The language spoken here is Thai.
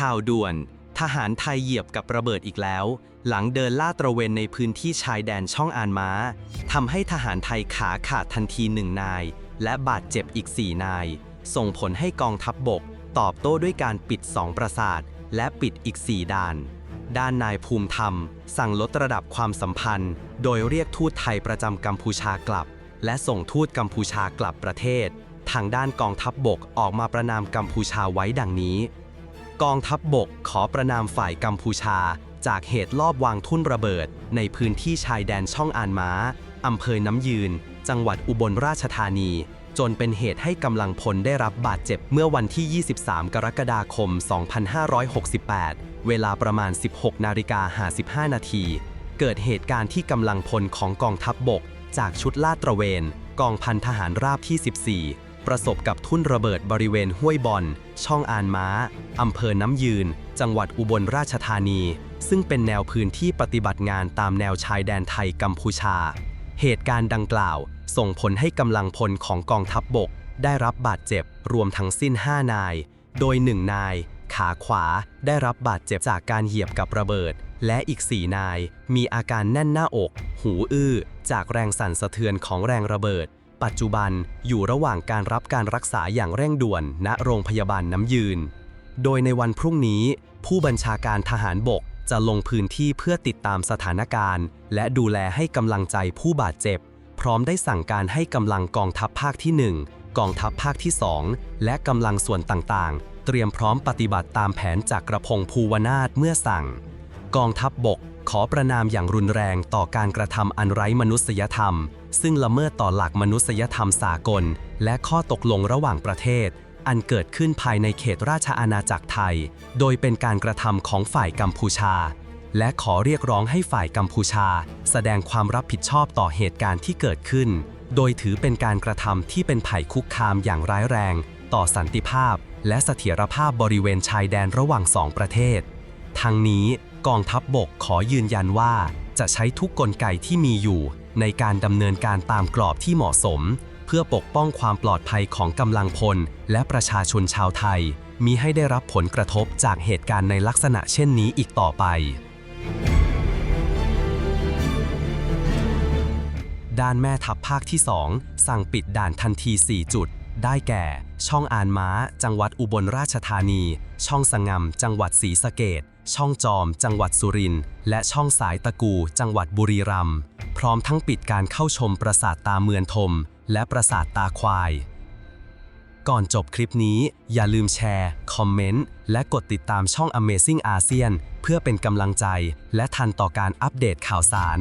ข่าวด่วน ทหารไทยเหยียบกับระเบิดอีกแล้ว หลังเดินลาดตระเวนในพื้นที่ชายแดนช่องอานม้าทำให้ทหารไทยขาขาดทันทีหนึ่งนาย และบาดเจ็บอีก 4 นาย ส่งผลให้กองทัพบบก ตอบโต้ด้วยการปิด 2 ปราสาท และปิดอีก 4 ด่าน ด้านนายภูมิธรรม สั่งลดระดับความสัมพันธ์ โดยเรียกทูตไทยประจำกัมพูชากลับ และส่งทูตกัมพูชากลับประเทศ ทางด้านกองทัพบบกออกมาประนามกัมพูชาไว้ดังนี้ กองทัพบบกขอประนามฝ่ายกัมพูชา จากเหตุลอบวางทุ่นระเบิด ในพื้นที่ชายแดนช่องอานม้า อำเภอน้ำยืน จังหวัดอุบลราชธานี จนเป็นเหตุให้กำลังพลได้รับบาดเจ็บเมื่อวันที่ 23 กรกฎาคม 2568 เวลาประมาณ 16 นาฬิกา 55 นาที เกิดเหตุการณ์ที่กำลังพลของกองทัพบบก จากชุดลาดตระเวน กองพันทหารราบที่ 14 ประสบกับทุ่นระเบิดบริเวณห้วยบอน ช่องอานม้า อำเภอน้ำยืน จังหวัดอุบลราชธานี ซึ่งเป็นแนวพื้นที่ปฏิบัติงานตามแนวชายแดนไทยกัมพูชา เหตุการณ์ดังกล่าว ส่งผลให้กำลังพลของกองทัพบบก ได้รับบาดเจ็บรวมทั้งสิ้น 5 นาย โดย 1 นาย ขาขวาได้รับบาดเจ็บจากการเหยียบกับระเบิด และอีก 4 นาย มีอาการแน่นหน้าอก หูอื้อ จากแรงสั่นสะเทือนของแรงระเบิด ปัจจุบันอยู่ระหว่างการรับการรักษาอย่างเร่งด่วน ณโรงพยาบาลน้ำยืน โดยในวันพรุ่งนี้ ผู้บัญชาการทหารบกจะลงพื้นที่เพื่อติดตามสถานการณ์ และดูแลให้กำลังใจผู้บาดเจ็บ พร้อมได้สั่งการให้กำลังกองทัพภาคที่ 1 กองทัพภาคที่ 2 และกำลังส่วนต่างๆ เตรียมพร้อมปฏิบัติตามแผนจากกระพงภูวนาถเมื่อสั่ง กองทัพบบกขอประนามอย่างรุนแรงต่อการกระทำอันไร้มนุษยธรรม ซึ่งละเมิดต่อหลักมนุษยธรรมสากล และข้อตกลงระหว่างประเทศ อันเกิดขึ้นภายในเขตราชอาณาจักรไทย โดยเป็นการกระทำของฝ่ายกัมพูชา และขอเรียกร้องให้ฝ่ายกัมพูชา แสดงความรับผิดชอบต่อเหตุการณ์ที่เกิดขึ้น โดยถือเป็นการกระทำที่เป็นภัยคุกคามอย่างร้ายแรง ต่อสันติภาพ และเสถียรภาพบริเวณชายแดนระหว่างสองประเทศ ทั้งนี้กองทัพบบกขอยืนยันว่าจะใช้ทุกกลไกที่มีอยู่ ในการดำเนินการตามกรอบที่เหมาะสม เพื่อปกป้องความปลอดภัยของกำลังพล และประชาชนชาวไทยมีให้ได้รับผลกระทบจากเหตุการณ์ในลักษณะเช่นนี้อีกต่อไป ด้านแม่ทัพภาคที่ 2 สั่งปิดด่านทันที 4 จุด ได้แก่ ช่องอานม้า จังหวัดอุบลราชธานี ช่องสงำจังหวัดศรีสะเกด ช่องจอม จังหวัดสุรินทร์และช่องสายตะกู จังหวัดบุรีรัมย์พร้อมทั้งปิดการเข้าชมปราสาทตาเมือนทม และปราสาทตาควาย ก่อนจบคลิปนี้ อย่าลืมแชร์ คอมเมนต์ และกดติดตามช่อง Amazing ASEAN เพื่อเป็นกำลังใจ และทันต่อการอัปเดตข่าวสาร